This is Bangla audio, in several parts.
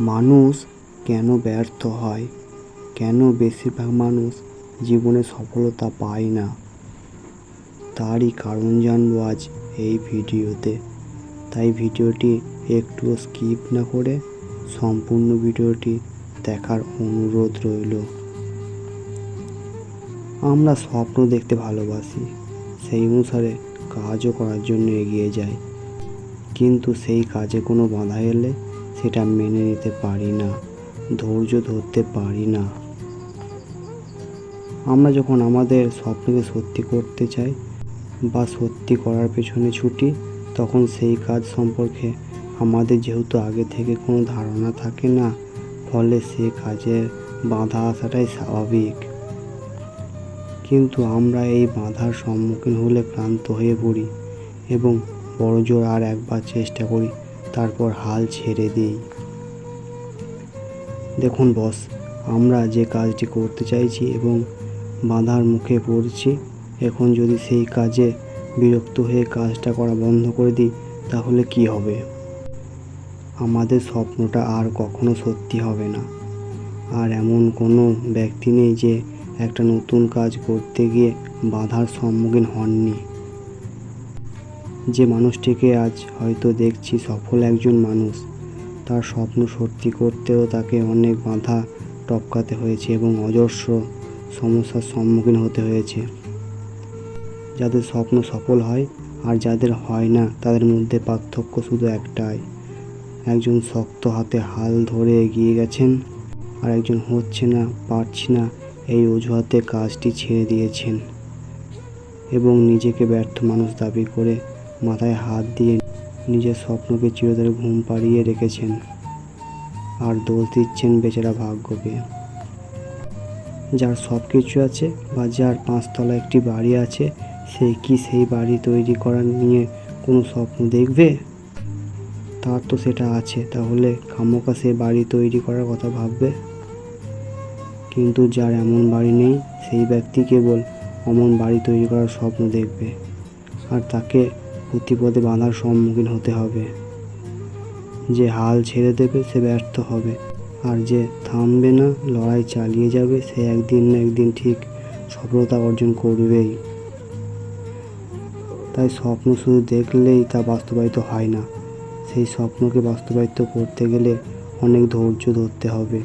মানুষ কেন ব্যর্থ হয়? কেন বেশিরভাগ মানুষ জীবনে সফলতা পায় না? তারই কারণ জানব আজ এই ভিডিওতে। তাই ভিডিওটি একটুও স্কিপ না করে সম্পূর্ণ ভিডিওটি দেখার অনুরোধ রইল। আমরা স্বপ্ন দেখতে ভালোবাসি, সেই অনুসারে কাজও করার জন্য এগিয়ে যাই। কিন্তু সেই কাজে কোনো বাধা এলে সেটা মেনে নিতে পারি না, ধৈর্য ধরতে পারি না। আমরা যখন আমাদের স্বপ্নকে সত্যি করতে চাই বা সত্যি করার পেছনে ছুটি, তখন সেই কাজ সম্পর্কে আমাদের যেহেতু আগে থেকে কোনো ধারণা থাকে না, ফলে সে কাজের বাধা আসাটাই স্বাভাবিক। কিন্তু আমরা এই বাধার সম্মুখীন হলে ক্লান্ত হয়ে পড়ি এবং বড়জোর আর একবার চেষ্টা করি তারপর হাল ছেড়ে দিই। দেখুন বস, আমরা যে কাজটি করতে চাইছি এবং বাধার মুখে পড়ছি, এখন যদি সেই কাজে বিরক্ত হয়ে কাজটা করা বন্ধ করে দিই, তাহলে কি হবে? আমাদের স্বপ্নটা আর কখনো সত্যি হবে না। আর এমন কোনো ব্যক্তি নেই যে একটা নতুন কাজ করতে গিয়ে বাধার সম্মুখীন হননি। যে মানুষটিকে আজ হয়তো দেখছি সফল একজন মানুষ, তার স্বপ্ন সত্যি করতেও তাকে অনেক বাধা টপকাতে হয়েছে এবং অজস্র সমস্যার সম্মুখীন হতে হয়েছে। যাদের স্বপ্ন সফল হয় আর যাদের হয় না, তাদের মধ্যে পার্থক্য শুধু একটাই। একজন শক্ত হাতে হাল ধরে এগিয়ে গেছেন আর একজন হচ্ছে না, পারছি না এই অজুহাতে কাজটি ছেড়ে দিয়েছেন এবং নিজেকে ব্যর্থ মানুষ দাবি করে মাথায় হাত দিয়ে নিজের স্বপ্নকে চিরতরে ঘুম পাড়িয়ে রেখেছেন আর দোষ দিচ্ছেন বেচারা ভাগ্যকে। যার সব কিছু আছে বা যার পাঁচতলা একটি বাড়ি আছে, সে কি সেই বাড়ি তৈরি করার নিয়ে কোনো স্বপ্ন দেখবে? তার তো সেটা আছে, তাহলে খামোকা সে বাড়ি তৈরি করার কথা ভাববে? কিন্তু যার এমন বাড়ি নেই, সেই ব্যক্তি কেবল অমন বাড়ি তৈরি করার স্বপ্ন দেখবে। আর তাকে প্রতিপদে বাধার সম্মুখীন হতে হবে। যে হাল ছেড়ে দেবে, সে ব্যর্থ হবে। আর যে থামবে না, লড়াই চালিয়ে যাবে, সে একদিন না একদিন ঠিক সফলতা অর্জন করবেই। তাই স্বপ্ন শুধু দেখলেই তা বাস্তবায়িত হয় না। সেই স্বপ্নকে বাস্তবায়িত করতে গেলে অনেক ধৈর্য ধরতে হবে।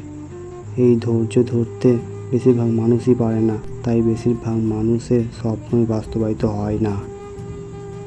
এই ধৈর্য ধরতে বেশিরভাগ মানুষই পারে না। তাই বেশিরভাগ মানুষের স্বপ্নই বাস্তবায়িত হয় না।